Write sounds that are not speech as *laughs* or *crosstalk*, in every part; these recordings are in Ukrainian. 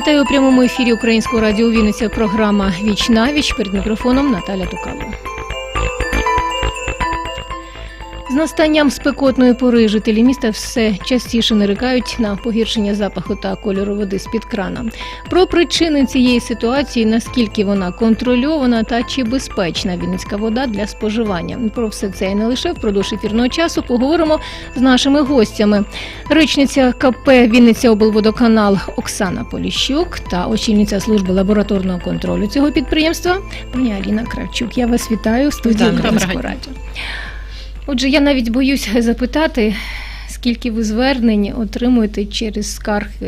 Вітаю у прямому ефірі Українського радіо Вінниця. Програма Віч на віч перед мікрофоном Наталя Тукало. Настанням спекотної пори жителі міста все частіше нарікають на погіршення запаху та кольору води з-під крана. Про причини цієї ситуації, наскільки вона контрольована та чи безпечна вінницька вода для споживання. Про все це і не лише впродовж ефірного часу поговоримо з нашими гостями. Речниця КП Вінниця облводоканал Оксана Поліщук та очільниця служби лабораторного контролю цього підприємства пані Аліна Кравчук. Я вас вітаю в студії Вітаю. Доброго радіо. Отже, я навіть боюсь *laughs* запитати, скільки ви звернень отримуєте через скарг е,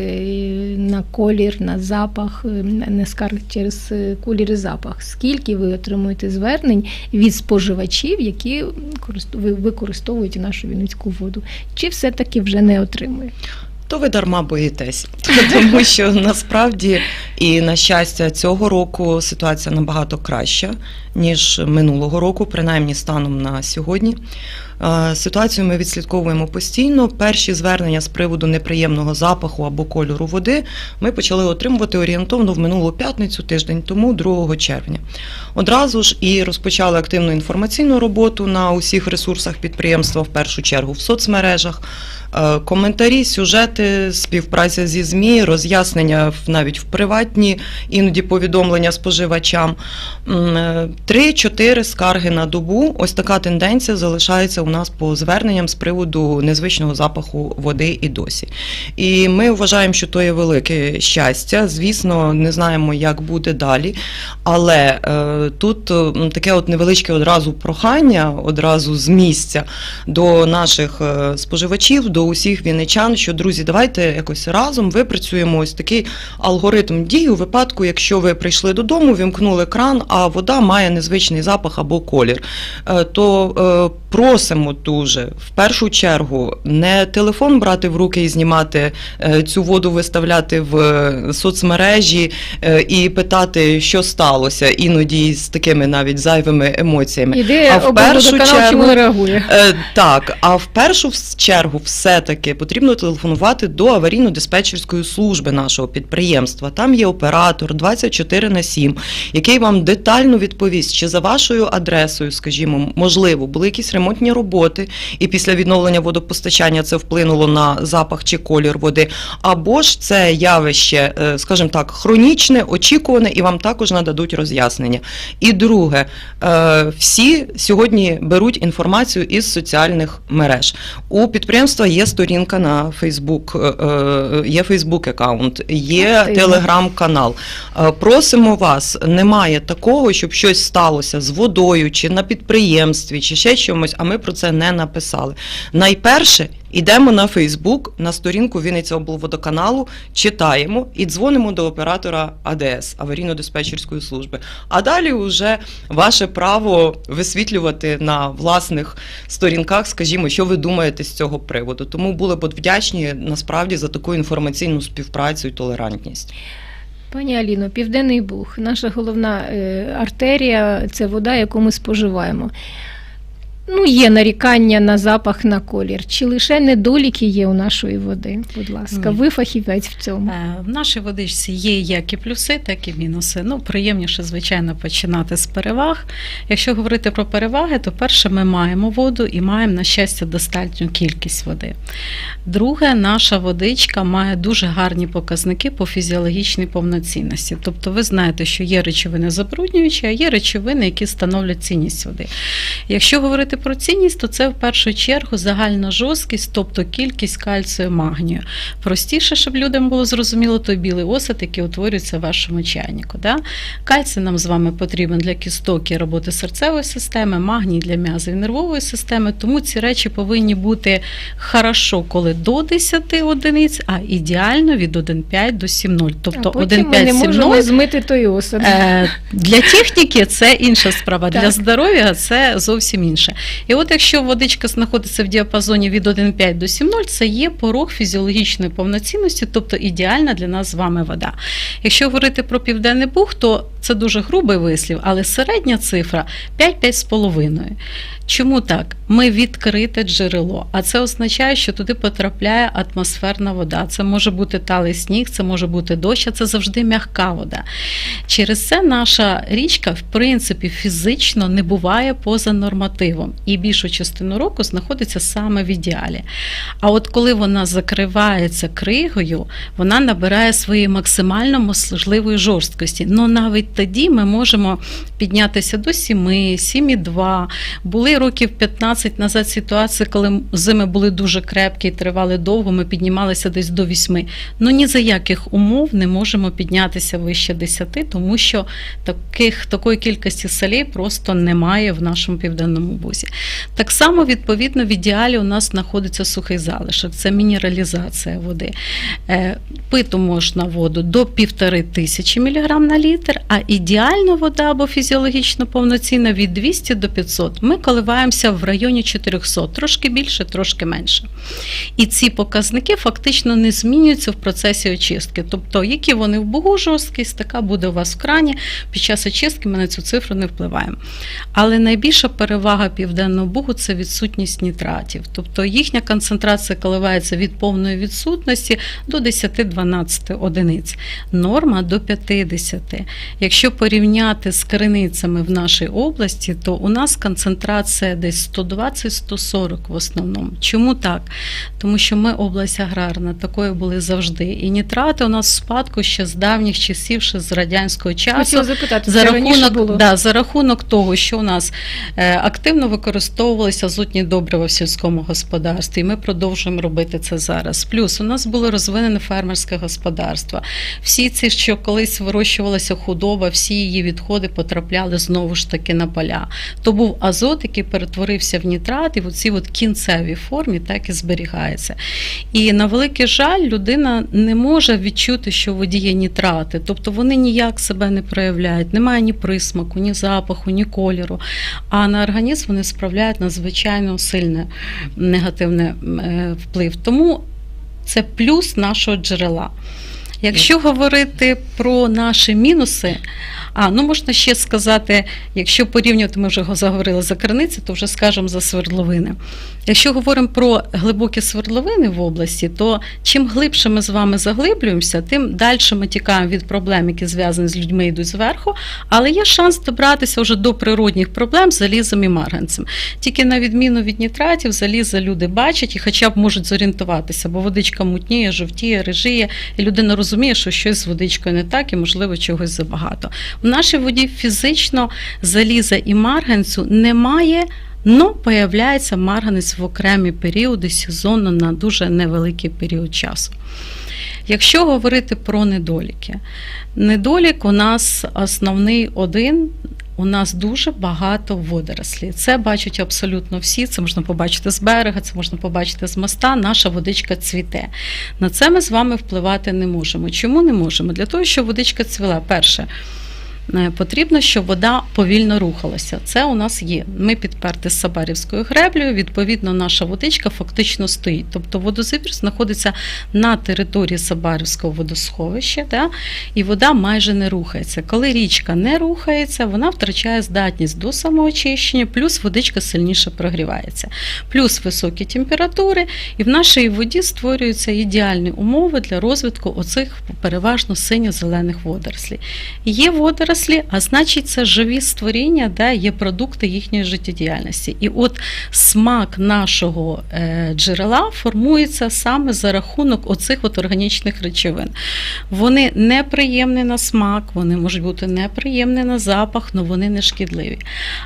на колір, на запах, е, не скарг через е, колір і запах. Скільки ви отримуєте звернень від споживачів, які корист- ви- використовують нашу вінницьку воду? Чи все-таки вже не отримуєте? То ви дарма боїтесь, *laughs* тому що насправді і на щастя цього року ситуація набагато краща ніж минулого року, принаймні станом на сьогодні. Е, Ситуацію ми відслідковуємо постійно. Перші звернення з приводу неприємного запаху або кольору води ми почали отримувати орієнтовно в минулу п'ятницю, тиждень тому, 2 червня. Одразу ж і розпочали активну інформаційну роботу на усіх ресурсах підприємства, в першу чергу в соцмережах. Е, Коментарі, сюжети, співпраця зі ЗМІ, роз'яснення навіть в приватні, іноді повідомлення споживачам. Е, Три-чотири скарги на добу. Ось така тенденція залишається у нас по зверненням з приводу незвичного запаху води і досі. І ми вважаємо, що то є велике щастя. Звісно, не знаємо, як буде далі. Але е, тут е, таке от невеличке одразу прохання, одразу з місця до наших е, споживачів, до усіх вінничан, що друзі, давайте якось разом випрацюємо ось такий алгоритм дій у випадку, якщо ви прийшли додому, вімкнули кран, а вода має незвичний запах або колір. Е, То е, просимо дуже в першу чергу не телефон брати в руки і знімати е, цю воду, виставляти в е, соцмережі е, і питати, що сталося, іноді з такими навіть зайвими емоціями. Іде А в першу чергу- реагує? Так, а в першу чергу все-таки потрібно телефонувати до аварійно-диспетчерської служби нашого підприємства. Там є оператор 24 на 7, який вам детально відповість, чи за вашою адресою, скажімо, можливо, були якісь ремонтні роботи, і після відновлення водопостачання це вплинуло на запах чи колір води, або ж це явище, е, скажімо так, хронічне, очікуване, і вам також нададуть роз'яснення. І друге, е, всі сьогодні беруть інформацію із соціальних мереж. У підприємства є сторінка на Фейсбук, е, є Фейсбук аккаунт, є телеграм-канал. Просимо вас, немає такого, щоб щось сталося з водою, чи на підприємстві, чи ще чомусь, а ми про це не написали. Найперше. Ідемо на Фейсбук на сторінку Вінниця облводоканалу, читаємо і дзвонимо до оператора АДС аварійно-диспетчерської служби. А далі вже ваше право висвітлювати на власних сторінках, скажімо, що ви думаєте з цього приводу. Тому були б вдячні насправді за таку інформаційну співпрацю і толерантність. Пані Аліно, Південний Буг, наша головна е, артерія це вода, яку ми споживаємо. Ну, є нарікання на запах, на колір. Чи лише недоліки є у нашої води? Будь ласка, Ні. ви фахівець в цьому. Е, В нашій водичці є як і плюси, так і мінуси. Ну, приємніше, звичайно, починати з переваг. Якщо говорити про переваги, то перше, ми маємо воду і маємо, на щастя, достатню кількість води. Друге, наша водичка має дуже гарні показники по фізіологічній повноцінності. Тобто, ви знаєте, що є речовини забруднюючі, а є речовини, які становлять цінність води. Якщо говорити про цінність, то це в першу чергу загальна жорсткість, тобто кількість кальцію магнію. Простіше, щоб людям було зрозуміло, той білий осад, який утворюється в вашому чайнику. Да? Кальцій нам з вами потрібен для кісток і роботи серцевої системи, магній для м'язів і нервової системи. Тому ці речі повинні бути хорошо, коли до 10 одиниць, а ідеально від 1,5 до 7,0. Тобто а потім ми 1,5 не можемо 7,0 змити той осад. Е, Для техніки це інша справа, Так. для здоров'я це зовсім інше. І от якщо водичка знаходиться в діапазоні від 1,5 до 7,0, це є порог фізіологічної повноцінності, тобто ідеальна для нас з вами вода. Якщо говорити про південний буг, то це дуже грубий вислів, але середня цифра 5-5,5. Чому так? Ми відкрите джерело, а це означає, що туди потрапляє атмосферна вода. Це може бути талий сніг, це може бути дощ, а це завжди м'яка вода. Через це наша річка, в принципі, фізично не буває поза нормативом і більшу частину року знаходиться саме в ідеалі. А от коли вона закривається кригою, вона набирає своєї максимально можливої жорсткості. Ну навіть тоді ми можемо піднятися до 7, 7,2. Були років 15 назад ситуації, коли зими були дуже крепкі і тривали довго, ми піднімалися десь до 8. Ну ні за яких умов не можемо піднятися вище 10, тому що таких, такої кількості солей просто немає в нашому південному бузі. Так само, відповідно, в ідеалі у нас знаходиться сухий залишок, це мінералізація води. Е, Питу можна воду до 1,5 тисячі мг на літр, а ідеальна вода або фізіологічно повноцінна від 200 до 500. Ми коливаємося в районі 400, трошки більше, трошки менше. І ці показники фактично не змінюються в процесі очистки. Тобто, які вони в бугу жорсткість, така буде у вас в крані. Під час очистки ми на цю цифру не впливаємо. Але найбільша перевага південного бугу це відсутність нітратів. Тобто їхня концентрація коливається від повної відсутності до 10-12 одиниць. Норма до 50. Якщо порівняти з криницями в нашій області, то у нас концентрація десь 120-140 в основному. Чому так? Тому що ми область аграрна, такою були завжди. І нітрати у нас в спадку ще з давніх часів, ще з радянського часу. Запитати, За рахунок, було? да, за рахунок того, що у нас е, активно використовувалися азотні добрива в сільському господарстві, і ми продовжуємо робити це зараз. Плюс у нас було розвинене фермерське господарство. Всі ці, що колись вирощувалася худоба, всі її відходи потрапляли знову ж таки на поля. То був азот, який перетворився в нітрат, і в цій кінцевій формі так і зберігається. І на великий жаль, людина не може відчути, що в воді є нітрати, тобто вони ніяк себе не проявляють, немає ні присмаку, ні запаху, ні кольору. А на організм вони справляють надзвичайно сильне негативне е, вплив. Тому це плюс нашого джерела. Якщо говорити про наші мінуси, а ну можна ще сказати, якщо порівнювати, ми вже заговорили за криниці, то вже скажемо за свердловини. Якщо говоримо про глибокі свердловини в області, то чим глибше ми з вами заглиблюємося, тим далі ми тікаємо від проблем, які зв'язані з людьми, йдуть зверху, але є шанс добратися вже до природних проблем з залізом і марганцем. Тільки на відміну від нітратів, заліза люди бачать і хоча б можуть зорієнтуватися, бо водичка мутніє, жовтіє, режіє, і людина розуміє, що щось з водичкою не так і, можливо, чогось забагато. В нашій воді фізично заліза і марганцю немає. Ну, появляється марганець в окремі періоди сезонно на дуже невеликий період часу. Якщо говорити про недоліки, недолік у нас основний один. У нас дуже багато водорослів. Це бачать абсолютно всі. Це можна побачити з берега, це можна побачити з моста. Наша водичка цвіте. На це ми з вами впливати не можемо. Чому не можемо? Для того, щоб водичка цвіла, перше. Е, Потрібно, щоб вода повільно рухалася. Це у нас є. Ми підперти з Сабарівською греблею. Відповідно, наша водичка фактично стоїть. Тобто водозабір знаходиться на території Сабарівського водосховища, да? і вода майже не рухається. Коли річка не рухається, вона втрачає здатність до самоочищення, плюс водичка сильніше прогрівається, плюс високі температури, і в нашій воді створюються ідеальні умови для розвитку оцих переважно синьо-зелених водорослей. Є водорослі, а значить, це живі створіння, де є продукти їхньої життєдіяльності. І от смак нашого е, джерела формується саме за рахунок оцих от органічних речовин. Вони неприємні на смак, вони можуть бути неприємні на запах, але вони не шкідливі.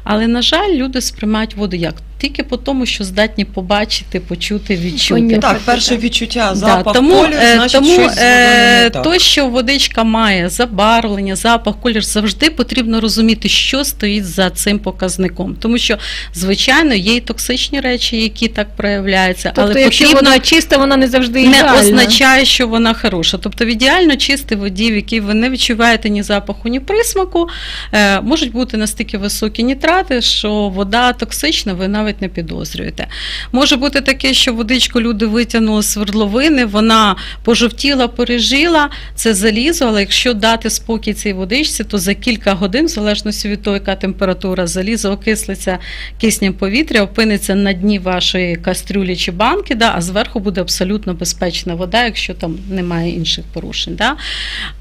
Але, на жаль, люди сприймають воду як тільки по тому, що здатні побачити, почути, відчути. Понюхати. Так, перше відчуття, Да, тому колір, е, значить, тому щось з водою е, не так. то, що водичка має забарвлення, запах, колір, завжди потрібно розуміти, що стоїть за цим показником. Тому що, звичайно, є і токсичні речі, які так проявляються, Тобто, але якщо потрібно вона чиста, вона не завжди не означає, що вона хороша. Тобто в ідеально чистій воді, в якій ви не відчуваєте ні запаху, ні присмаку, е, можуть бути настільки високі нітрати, що вода токсична, ви навіть не підозрюєте. Може бути таке, що водичку люди витягнули з свердловини, вона пожовтіла, пережила, це залізо, але якщо дати спокій цій водичці, то за кілька годин, в залежності від того, яка температура, залізо окислиться киснем повітря, опиниться на дні вашої кастрюлі чи банки, да, а зверху буде абсолютно безпечна вода, якщо там немає інших порушень. Да.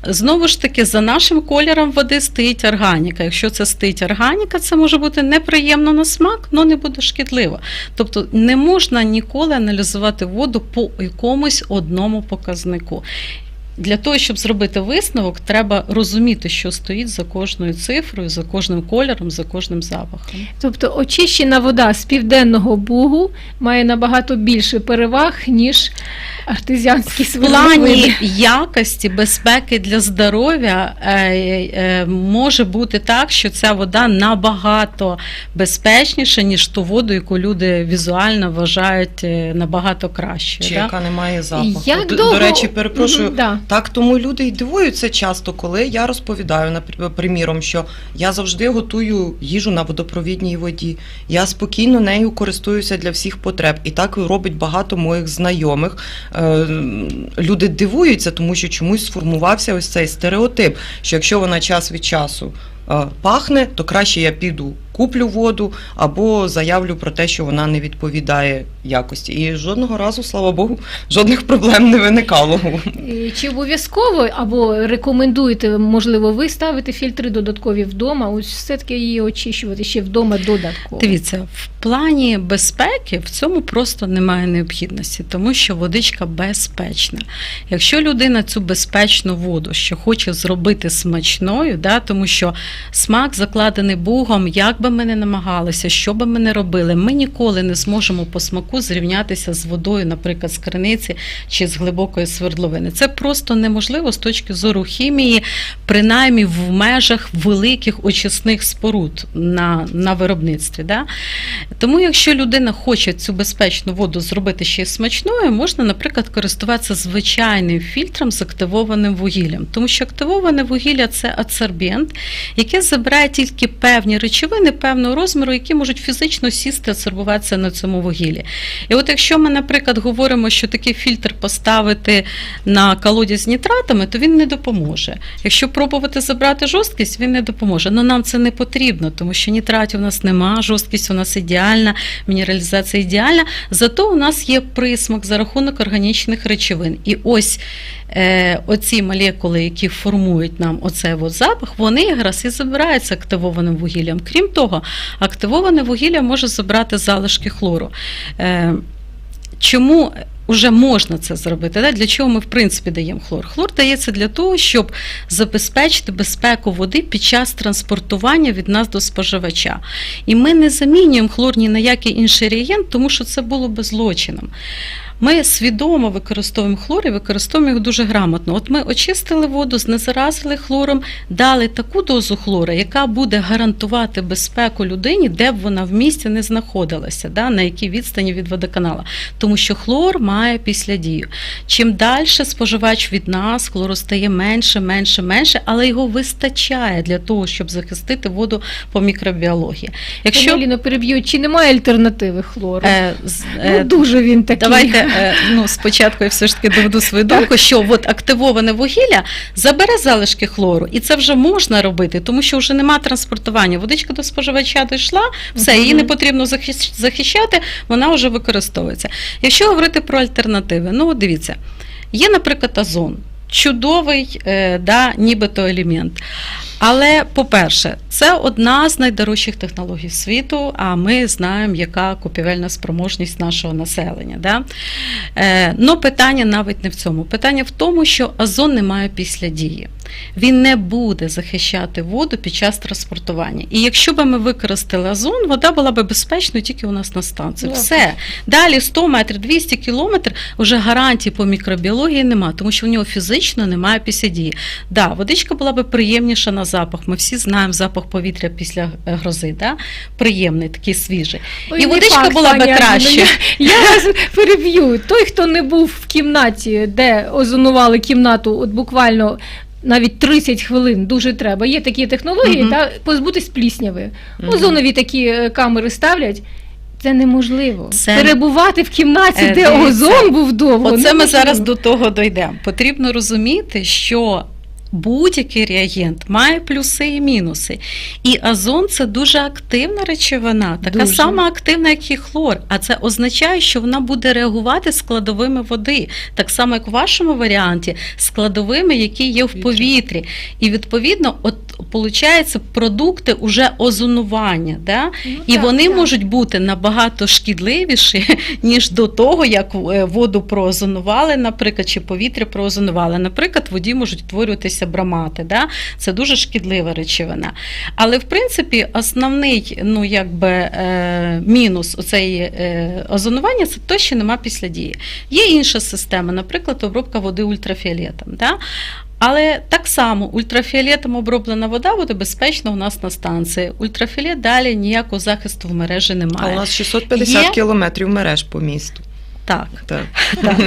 Знову ж таки, за нашим кольором води стоїть органіка. Якщо це стоїть органіка, це може бути неприємно на смак, але не буде шкідливо. Тобто не можна ніколи аналізувати воду по якомусь одному показнику. Для того, щоб зробити висновок, треба розуміти, що стоїть за кожною цифрою, за кожним кольором, за кожним запахом. Тобто очищена вода з південного бугу має набагато більше переваг, ніж артезіанські В плані якості, безпеки для здоров'я е, е, може бути так, що ця вода набагато безпечніша, ніж ту воду, яку люди візуально вважають е, набагато кращою. Чи да? яка не має запаху. Як до, довго- до речі, перепрошую. Да. Так, тому люди й дивуються часто, коли я розповідаю, приміром, що я завжди готую їжу на водопровідній воді. Я спокійно нею користуюся для всіх потреб. І так робить багато моїх знайомих. Е, Люди дивуються, тому що чомусь сформувався ось цей стереотип, що якщо вона час від часу пахне, то краще я піду. Куплю воду або заявлю про те, що вона не відповідає якості. І жодного разу, слава Богу, жодних проблем не виникало. Чи обов'язково або рекомендуєте, можливо, ви ставити фільтри додаткові вдома, ось все-таки її очищувати ще вдома додатково? Дивіться, в плані безпеки в цьому просто немає необхідності, тому що водичка безпечна. Якщо людина цю безпечну воду, що хоче зробити смачною, да, тому що смак закладений Богом, як би ми не намагалися, що би ми не робили, ми ніколи не зможемо по смаку зрівнятися з водою, наприклад, з криниці чи з глибокої свердловини. Це просто неможливо з точки зору хімії, принаймні в межах великих очисних споруд на, на виробництві. Да? Тому, якщо людина хоче цю безпечну воду зробити ще й смачною, можна, наприклад, користуватися звичайним фільтром з активованим вугіллям, тому що активоване вугілля це ацербент, яке забирає тільки певні речовини певного розміру, які можуть фізично сісти, ацербуватися на цьому вугіллі. І от якщо ми, наприклад, говоримо, що такий фільтр поставити на колоді з нітратами, то він не допоможе. Якщо пробувати забрати жорсткість, він не допоможе. Але нам це не потрібно, тому що нітратів у нас нема, жорсткість у нас ідеальна, мінералізація ідеальна. Зато у нас є присмак за рахунок органічних речовин. І ось е, оці молекули, які формують нам оцей от запах, вони якраз і забираються активованим вугіллям. Крім того, активоване вугілля може забрати залишки хлору. Е, чому вже можна це зробити? Да? Для чого ми в принципі даємо хлор? Хлор дається для того, щоб забезпечити безпеку води під час транспортування від нас до споживача. І ми не замінюємо хлор ні на який інший реагент, тому що це було би злочином. Ми свідомо використовуємо хлор і використовуємо його дуже грамотно. От ми очистили воду, знезаразили хлором, дали таку дозу хлора, яка буде гарантувати безпеку людині, де б вона в місті не знаходилася, да, на якій відстані від водоканала. Тому що хлор має післядію. Чим далі споживач від нас, хлору стає менше, менше, менше, але його вистачає для того, щоб захистити воду по мікробіології. Якщо Ліно переб'ю, чи немає альтернативи хлору? е, ну, е, дуже він такий. Давайте ну, спочатку я все ж таки доведу свою думку, що от активоване вугілля забере залишки хлору, і це вже можна робити, тому що вже нема транспортування. Водичка до споживача дійшла, все, її не потрібно захищ- захищати, вона вже використовується. Якщо говорити про альтернативи, ну дивіться, є, наприклад, азон. Чудовий, е, да, нібито елемент. Але, по-перше, це одна з найдорожчих технологій світу, а ми знаємо, яка купівельна спроможність нашого населення. Да? Е, но питання навіть не в цьому. Питання в тому, що озон не має після дії. Він не буде захищати воду під час транспортування. І якщо б ми використали озон, вода була б безпечною тільки у нас на станції. Все. Далі 100 метрів, 200 кілометрів вже гарантії по мікробіології немає, тому що в нього фізично немає після дії. Да, водичка була б приємніша на запах. Ми всі знаємо запах повітря після е, грози. Да? Приємний, такий свіжий. Ой, І водичка факт, була би краще. Я, я *laughs* вас переб'ю. Той, хто не був в кімнаті, де озонували кімнату, от буквально. Навіть 30 хвилин дуже треба. Є такі технології, Мгм. та позбутись плісняви. Мгм. Озонові такі е, камери ставлять. Це неможливо. Це- Перебувати в кімнаті, Е, де дивіться, озон був довго. Оце ми зараз до того дійдемо. Потрібно розуміти, що будь-який реагент має плюси і мінуси. І озон це дуже активна речовина, така Дуже. сама активна, як і хлор. А це означає, що вона буде реагувати з складовими води, так само, як в вашому варіанті, складовими, які є в повітрі. І відповідно, от виходить, продукти уже озонування. Да? Ну, І так, вони так. можуть бути набагато шкідливіші, *laughs* ніж до того, як е, воду проозонували, наприклад, чи повітря проозонували. Наприклад, в воді можуть утворюватися бромати. Да? Це дуже шкідлива речовина. Але в принципі основний ну, якби, е, мінус оцеї е, озонування це те, що нема після дії. Є інша система, наприклад, обробка води ультрафіолетом. Да? Але так само ультрафіолетом оброблена вода буде безпечна у нас на станції. Ультрафіолет далі ніякого захисту в мережі немає. А у нас 650 Є? кілометрів мереж по місту. Так. Так. Так.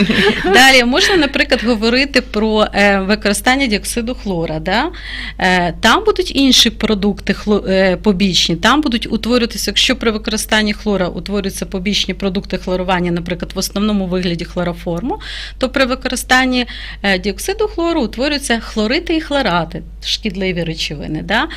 Далі можна, наприклад, говорити про е, використання діоксиду хлора. Да? Е, там будуть інші продукти е, побічні, там будуть утворюватися, якщо при використанні хлора утворюються побічні продукти хлорування, наприклад, в основному вигляді хлороформу, то при використанні діоксиду хлору утворюються хлорити і хлорати, шкідливі речовини. Да?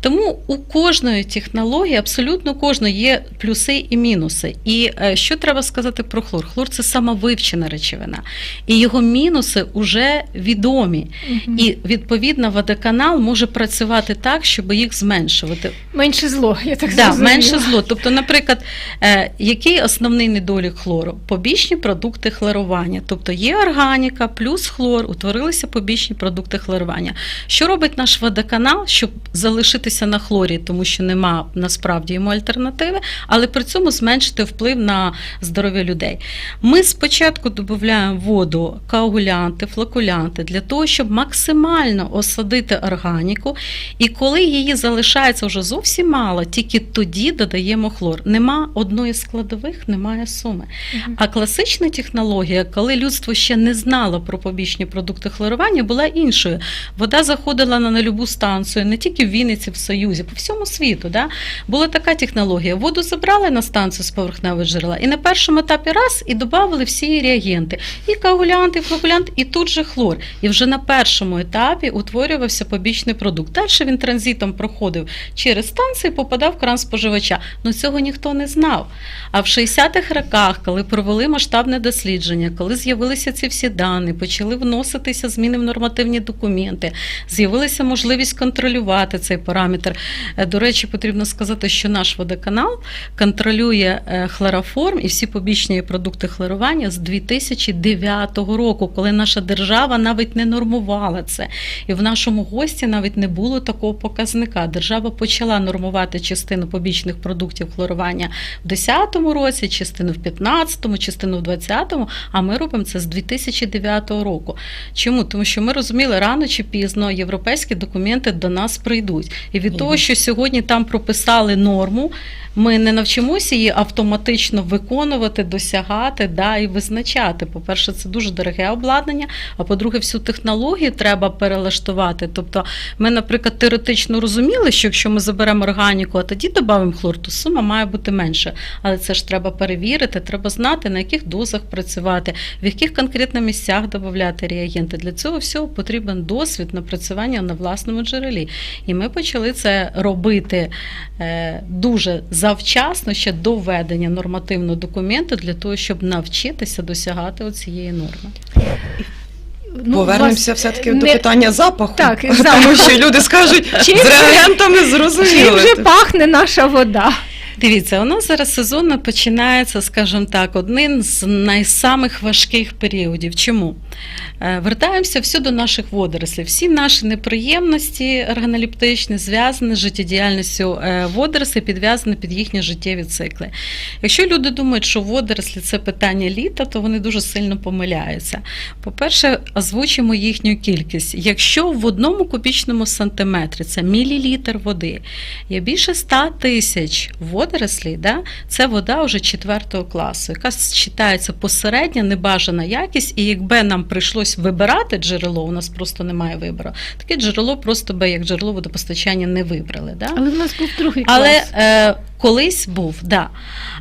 Тому у кожної технології, абсолютно кожної, є плюси і мінуси. І що треба сказати про хлор? Хлор це самовивчена речовина, і його мінуси вже відомі. Мгм. І відповідно водоканал може працювати так, щоб їх зменшувати. менше зло, я так Да, зрозуміла. менше зло. Тобто, наприклад, е, який основний недолік хлору? Побічні продукти хлорування. Тобто є органіка плюс хлор, утворилися побічні продукти хлорування. Що робить наш водоканал, щоб залишитися на хлорі, тому що нема насправді йому альтернативи, але при цьому зменшити вплив на здоров'я людей. Ми спочатку додаємо воду коагулянти, флокулянти для того, щоб максимально осадити органіку. І коли її залишається вже зовсім мало, тільки тоді додаємо хлор. Нема одної з складових, немає суми. А класична технологія, коли людство ще не знало про побічні продукти хлорування, була іншою. Вода заходила на, на любу станцію, не тільки в Вінниці, в Союзі, по всьому світу. Да? Була така технологія. Воду забрали на станцію з поверхневого джерела, і на першому етапі раз і додали всі реагенти. І коагулянт, і флокулянт, і тут же хлор. І вже на першому етапі утворювався побічний продукт. Далі він транзитом проходив через станцію, і попадав в кран споживача. Ну цього ніхто не знав. А в 60-х роках, коли провели масштабне дослідження, коли з'явилися ці всі дані, почали вноситися зміни в нормативні документи, з'явилася можливість контролювати цей параметр. Е, До речі, потрібно сказати, що наш водоканал контролює е, хлороформ і всі побічні продукти хлорування з 2009 року, коли наша держава навіть не нормувала це. І в нашому гості навіть не було такого показника. Держава почала нормувати частину побічних продуктів хлорування в 2010 році, частину в 2015, частину в 2020, а ми робимо це з 2009 року. Чому? Тому що ми розуміли, рано чи пізно європейські документи до нас прийдуть. І від того, що сьогодні там прописали норму, ми не навчимося її автоматично виконувати, досягати да, і визначати. По-перше, це дуже дороге обладнання. А по-друге, всю технологію треба перелаштувати. Тобто, ми, наприклад, теоретично розуміли, що якщо ми заберемо органіку, а тоді додамо хлор, то сума має бути менша. Але це ж треба перевірити, треба знати, на яких дозах працювати, в яких конкретно місцях додати реагенти. Для цього всього потрібен досвід напрацювання на власному джерелі. І ми почали це робити е, дуже завчасно, ще до введення нормативного документу, для того, щоб навчитися досягати цієї норми. Ну, Повернемося вас все-таки не- до питання запаху. Так, *laughs* тому запах. що люди скажуть, *laughs* Чим з реагентами зрозуміло. Чим же пахне наша вода? Дивіться, у нас зараз сезон починається, скажімо так, один з найсамих важких періодів. Чому? Е, Вертаємося все до наших водорослів. Всі наші неприємності органолептичні зв'язані з життєдіяльністю е, водорослів, підв'язані під їхні життєві цикли. Якщо люди думають, що водорослі це питання літа, то вони дуже сильно помиляються. По-перше, озвучимо їхню кількість. Якщо в одному кубічному сантиметрі це мілілітр води, є більше 100 тисяч водорослей, да? це вода вже четвертого класу, яка вважається посередня, небажана якість, і якби нам прийшлось вибирати джерело, у нас просто немає вибору. Таке джерело просто би як джерело водопостачання не вибрали. Да? Але в нас був другий Але е, Колись був, да.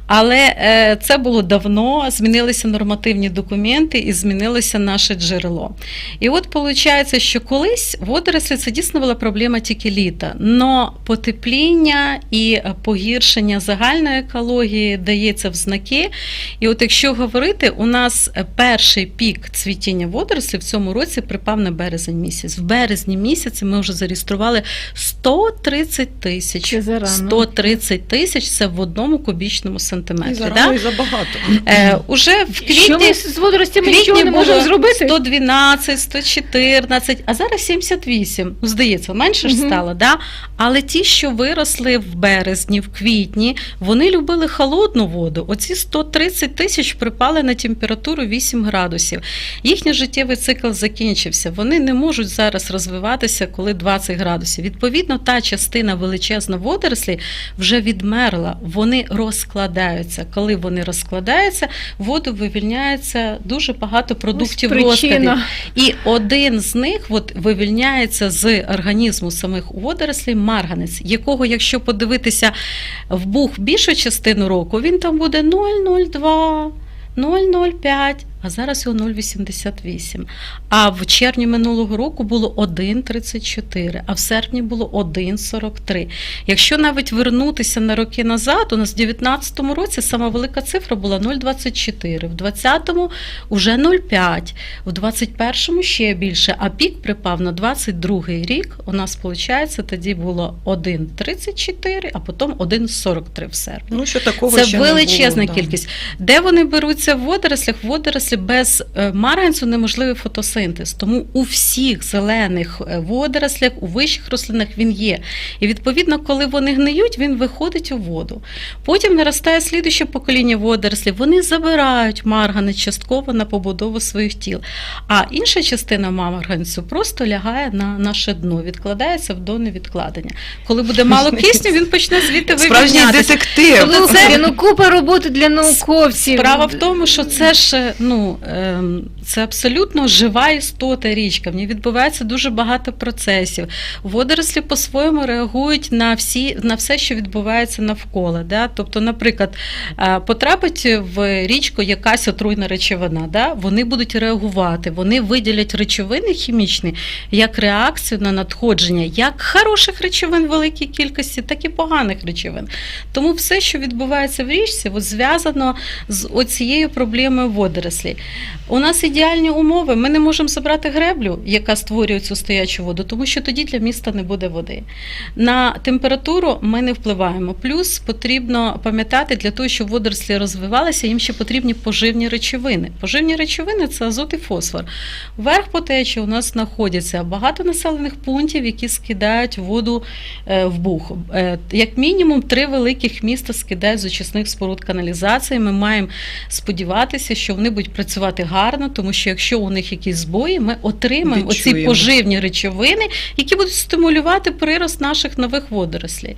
Але е, це було давно, змінилися нормативні документи і змінилося наше джерело. І от виходить, що колись водорослі це дійсно була проблема тільки літа. Но потепління і погіршення загальної екології дається в знаки. І от якщо говорити, у нас перший пік цвітіння водорослів в цьому році припав на березень місяць. В березні місяці ми вже зареєстрували 130 тисяч. 130 тисяч це в одному кубічному І сантиметрі. зарано, Да? і забагато. Е, уже в квітні, Що ми з водоростями квітні нічого не можемо зробити? 112, 114, а зараз 78. Ну, здається, менше ж стало, да? але ті, що виросли в березні, в квітні, вони любили холодну воду. Оці 130 тисяч припали на температуру 8 градусів. Їхній життєвий цикл закінчився. Вони не можуть зараз розвиватися, коли 20 градусів. Відповідно, та частина величезна водорослей вже відмерла. Вони розкладаються. Коли вони розкладаються, воду вивільняється дуже багато продуктів Ось розкладів. І один з них от, вивільняється з організму самих водорослей марганець, якого, якщо подивитися в бух більшу частину року, він там буде 0,02. 0,05, а зараз його 0,88. А в червні минулого року було 1,34, а в серпні було 1,43. Якщо навіть вернутися на роки назад, у нас в 2019 році сама велика цифра була 0,24, в 2020 вже 0,5, в 2021 ще більше, а пік припав на 22 рік. У нас, виходить, тоді було 1,34, а потім 1,43 в серпні. Ну, що такого Це ще не величезна було, кількість. Де вони беруться в водорослях? В водорослі без е, марганцю неможливий фотосинтез. Тому у всіх зелених е, водорослях, у вищих рослинах він є. І відповідно, коли вони гниють, він виходить у воду. Потім наростає слідуще покоління водорослів. Вони забирають марганець частково на побудову своїх тіл. А інша частина марганцю просто лягає на наше дно, відкладається в до невідкладення. Коли буде мало кисню, він почне звідти Справжній детектив. Тобто це- ну купа роботи для науковців. Справа в тому, що це ж ну então um, це абсолютно жива істота річка. В ній відбувається дуже багато процесів. Водорослі по-своєму реагують на всі на все, що відбувається навколо. Да? Тобто, наприклад, е, потрапить в річку якась отруйна речовина, да? вони будуть реагувати, вони виділять речовини хімічні як реакцію на надходження як хороших речовин великій кількості, так і поганих речовин. Тому все, що відбувається в річці, зв'язано з оцією проблемою водорослей. У нас ідеальні умови. Ми не можемо забрати греблю, яка створює цю стоячу воду, тому що тоді для міста не буде води. На температуру ми не впливаємо. Плюс потрібно пам'ятати, для того, щоб водорослі розвивалися, їм ще потрібні поживні речовини. Поживні речовини це азот і фосфор. Вверх по течії у нас знаходяться багато населених пунктів, які скидають воду е, в бух. Е, Як мінімум, три великих міста скидають з очисних споруд каналізації. Ми маємо сподіватися, що вони будуть працювати гарно, тому що якщо у них якісь збої, ми отримаємо оці поживні речовини, які будуть стимулювати прирост наших нових водорослей.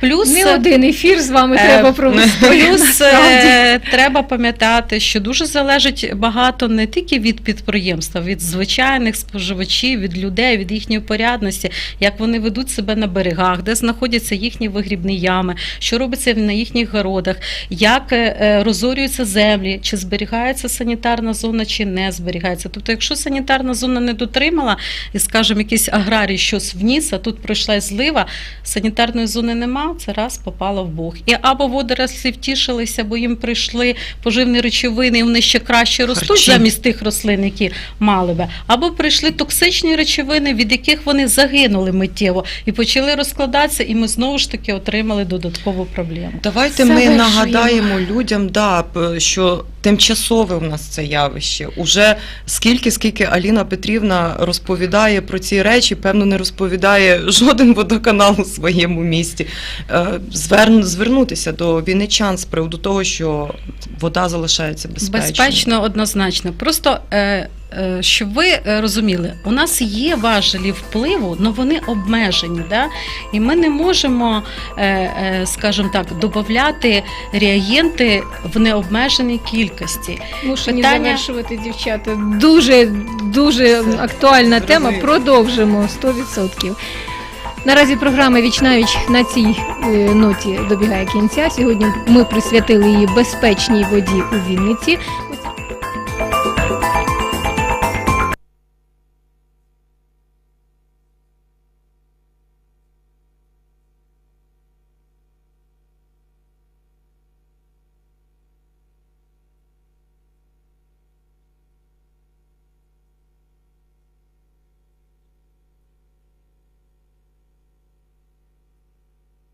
Плюс Не один ефір з вами Е, треба провести. *laughs* Плюс е, треба пам'ятати, що дуже залежить багато не тільки від підприємства, від звичайних споживачів, від людей, від їхньої порядності, як вони ведуть себе на берегах, де знаходяться їхні вигрібні ями, що робиться на їхніх городах, як е, е, розорюються землі, чи зберігається санітарна зона, чи не зберігається. Тобто, якщо санітарна зона не дотримала, і, скажімо, якийсь аграрій щось вніс, а тут пройшла злива, санітарної зони це раз попало в Бог. І або водорослі втішилися, бо їм прийшли поживні речовини, і вони ще краще ростуть Харчі. замість тих рослин, які мали би, або прийшли токсичні речовини, від яких вони загинули миттєво і почали розкладатися, і ми знову ж таки отримали додаткову проблему. Давайте ми Завершуємо. нагадаємо людям, да, що тимчасове у нас це явище. Уже скільки, скільки Аліна Петрівна розповідає про ці речі, певно, не розповідає жоден водоканал у своєму місті. Е, звернутися до вінничан з приводу того, що вода залишається безпечною. Безпечно, однозначно. Просто е, щоб ви е, розуміли, у нас є важелі впливу, але вони обмежені. Да? І ми не можемо, е, е, скажімо так, додати реагенти в необмеженій кількості. Мушені Питання- завершувати, дівчата. Дуже дуже актуальна тема. Продовжимо 100%. Наразі програма Вічнавіч на цій е, ноті добігає кінця. Сьогодні ми присвятили її безпечній воді у Вінниці.